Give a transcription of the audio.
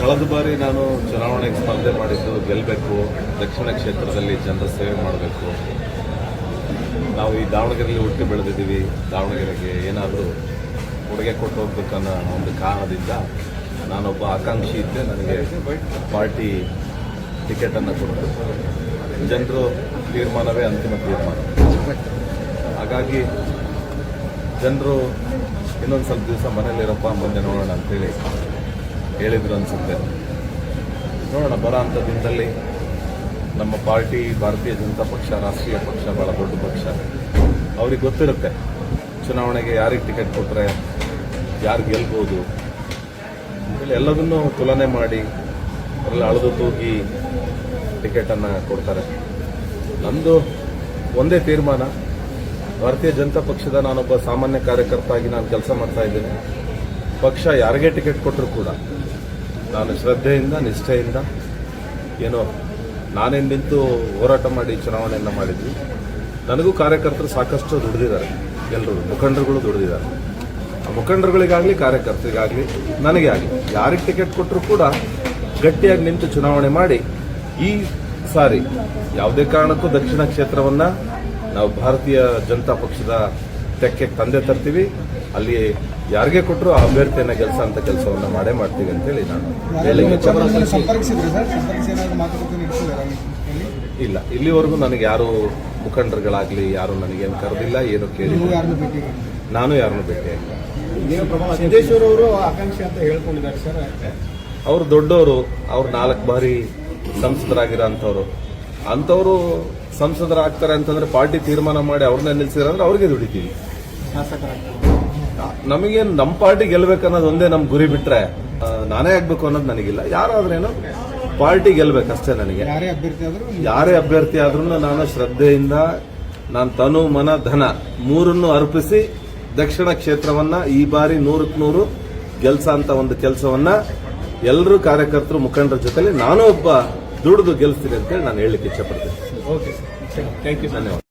ಕಳೆದ ಬಾರಿ ನಾನು ಚುನಾವಣೆಗೆ ಸ್ಪರ್ಧೆ ಮಾಡಿದ್ದು ಗೆಲ್ಲಬೇಕು ದಕ್ಷಿಣ ಕ್ಷೇತ್ರದಲ್ಲಿ ಜನರ ಸೇವೆ ಮಾಡಬೇಕು. ನಾವು ಈ ದಾವಣಗೆರೆಯಲ್ಲಿ ಹುಟ್ಟಿ ಬೆಳೆದಿದ್ದೀವಿ. ದಾವಣಗೆರೆಗೆ ಏನಾದರೂ ಕೊಡುಗೆ ಕೊಟ್ಟು ಹೋಗ್ಬೇಕನ್ನೋ ಒಂದು ಕಾರಣದಿಂದ ನಾನೊಬ್ಬ ಆಕಾಂಕ್ಷಿ ಇದ್ದೆ. ನನಗೆ ಪಾರ್ಟಿ ಟಿಕೆಟನ್ನು ಕೊಟ್ಟು ಜನರು ತೀರ್ಮಾನವೇ ಅಂತಿಮ ತೀರ್ಮಾನ. ಹಾಗಾಗಿ ಜನರು ಇನ್ನೊಂದು ಸ್ವಲ್ಪ ದಿವಸ ಮನೇಲಿರಪ್ಪ, ಮುಂದೆ ನೋಡೋಣ ಅಂತೇಳಿ ಹೇಳಿದ್ರು ಅನ್ಸುತ್ತೆ. ನೋಡೋಣ, ಬರೋ ಅಂಥ ದಿನದಲ್ಲಿ ನಮ್ಮ ಪಾರ್ಟಿ ಭಾರತೀಯ ಜನತಾ ಪಕ್ಷ, ರಾಷ್ಟ್ರೀಯ ಪಕ್ಷ, ಬಹಳ ದೊಡ್ಡ ಪಕ್ಷ. ಅವ್ರಿಗೆ ಗೊತ್ತಿರುತ್ತೆ, ಚುನಾವಣೆಗೆ ಯಾರಿಗೆ ಟಿಕೆಟ್ ಕೊಟ್ಟರೆ ಯಾರು ಗೆಲ್ಬೋದು. ಅಂತೇಳಿ ಎಲ್ಲದನ್ನೂ ತುಲನೆ ಮಾಡಿ ಅವರೆಲ್ಲ ಅಳೆದು ತೂಗಿ ಟಿಕೆಟನ್ನು ಕೊಡ್ತಾರೆ. ನಮ್ಮದು ಒಂದೇ ತೀರ್ಮಾನ, ಭಾರತೀಯ ಜನತಾ ಪಕ್ಷದ ನಾನೊಬ್ಬ ಸಾಮಾನ್ಯ ಕಾರ್ಯಕರ್ತ ಆಗಿ ನಾನು ಕೆಲಸ ಮಾಡ್ತಾ ಇದ್ದೇನೆ. ಪಕ್ಷ ಯಾರಿಗೆ ಟಿಕೆಟ್ ಕೊಟ್ಟರು ಕೂಡ ನಾನು ಶ್ರದ್ಧೆಯಿಂದ, ನಿಷ್ಠೆಯಿಂದ ಏನೋ ನಾನೇ ನಿಂತು ಹೋರಾಟ ಮಾಡಿ ಚುನಾವಣೆಯನ್ನು ಮಾಡಿದ್ವಿ. ನನಗೂ ಕಾರ್ಯಕರ್ತರು ಸಾಕಷ್ಟು ದುಡಿದಿದ್ದಾರೆ. ಎಲ್ಲರೂ ಮುಖಂಡರುಗಳು ದುಡಿದಿದ್ದಾರೆ. ಆ ಮುಖಂಡರುಗಳಿಗಾಗಲಿ ಕಾರ್ಯಕರ್ತರಿಗಾಗಲಿ ನನಗೆ ಆಗಲಿ, ಯಾರಿಗೆ ಟಿಕೆಟ್ ಕೊಟ್ಟರು ಕೂಡ ಗಟ್ಟಿಯಾಗಿ ನಿಂತು ಚುನಾವಣೆ ಮಾಡಿ ಈ ಸಾರಿ ಯಾವುದೇ ಕಾರಣಕ್ಕೂ ದಕ್ಷಿಣ ಕ್ಷೇತ್ರವನ್ನು ನಾವು ಭಾರತೀಯ ಜನತಾ ಪಕ್ಷದ ತೆಕ್ಕೆ ತಂದೆ ತರ್ತೀವಿ. ಅಲ್ಲಿ ಯಾರಿಗೆ ಕೊಟ್ಟರು ಆ ಅಭ್ಯರ್ಥಿಯನ್ನ ಕೆಲಸ ಅಂತ ಕೆಲಸವನ್ನ ಮಾಡೇ ಮಾಡ್ತೀವಿ ಅಂತೇಳಿ ನಾನು ಏನಾದ್ರು ಮಾತುಕತೆ ನಡೆಸಿದಾರ ಇಲ್ಲ? ಇಲ್ಲಿವರೆಗೂ ನನಗೆ ಯಾರು ಮುಖಂಡರುಗಳಾಗಲಿ ಯಾರು ನನಗೇನು ಕರೆದಿಲ್ಲ ಏನು ಕೇಳಿ ನಾನು ಯಾರನ್ನು ಭೇಟಿ ನಾನು ಯಾರನ್ನು ಭೇಟಿಯಾಗಿಲ್ಲ ಸಿದ್ದೇಶ್ವರ ಅವರು ಆಕಾಂಕ್ಷಿ ಅಂತ ಹೇಳ್ಕೊಂಡಿದ್ದಾರೆ ಸರ್. ಅವ್ರು ದೊಡ್ಡವರು ಅವ್ರು ನಾಲ್ಕು ಬಾರಿ ಸಂಸದರಾಗಿರೋ ಅಂಥವ್ರು ಅಂಥವ್ರು ಸಂಸದರಾಗ್ತಾರೆ ಅಂತಂದ್ರೆ ಪಾರ್ಟಿ ತೀರ್ಮಾನ ಮಾಡಿ ಅವ್ರನ್ನ ನಿಲ್ಸಿದ್ರೆ ಅವ್ರಿಗೆ ದುಡಿತೀವಿ. ಶಾಸಕರಾಗ್ತಾರೆ. ನಮಗೇನು ನಮ್ಮ ಪಾರ್ಟಿ ಗೆಲ್ಬೇಕನ್ನೋದು ಒಂದೇ ನಮ್ಮ ಗುರಿ ಬಿಟ್ರೆ ನಾನೇ ಆಗ್ಬೇಕು ಅನ್ನೋದು ನನಗಿಲ್ಲ. ಯಾರಾದ್ರೇನು ಪಾರ್ಟಿ ಗೆಲ್ಬೇಕಷ್ಟೇ ನನಗೆ. ಯಾರೇ ಅಭ್ಯರ್ಥಿ ಆದರೂ ಯಾರೇ ಅಭ್ಯರ್ಥಿ ಆದ್ರೂ ನಾನು ಶ್ರದ್ಧೆಯಿಂದ ನಾನು ತನು ಮನ ಧನ ಮೂರನ್ನು ಅರ್ಪಿಸಿ ದಕ್ಷಿಣ ಕ್ಷೇತ್ರವನ್ನ ಈ ಬಾರಿ ನೂರಕ್ಕೆ ನೂರು ಗೆಲ್ಸ ಅಂತ ಒಂದು ಕೆಲಸವನ್ನ ಎಲ್ಲರೂ ಕಾರ್ಯಕರ್ತರು ಮುಖಂಡರ ಜೊತೆಲಿ ನಾನು ಒಬ್ಬ ದುಡಿದು ಗೆಲ್ಸ್ತೀನಿ ಅಂತೇಳಿ ನಾನು ಹೇಳಲಿಕ್ಕೆ ಇಷ್ಟಪಡ್ತೇನೆ ಓಕೆ ಸರ್ ಥ್ಯಾಂಕ್ ಯು ಧನ್ಯವಾದ.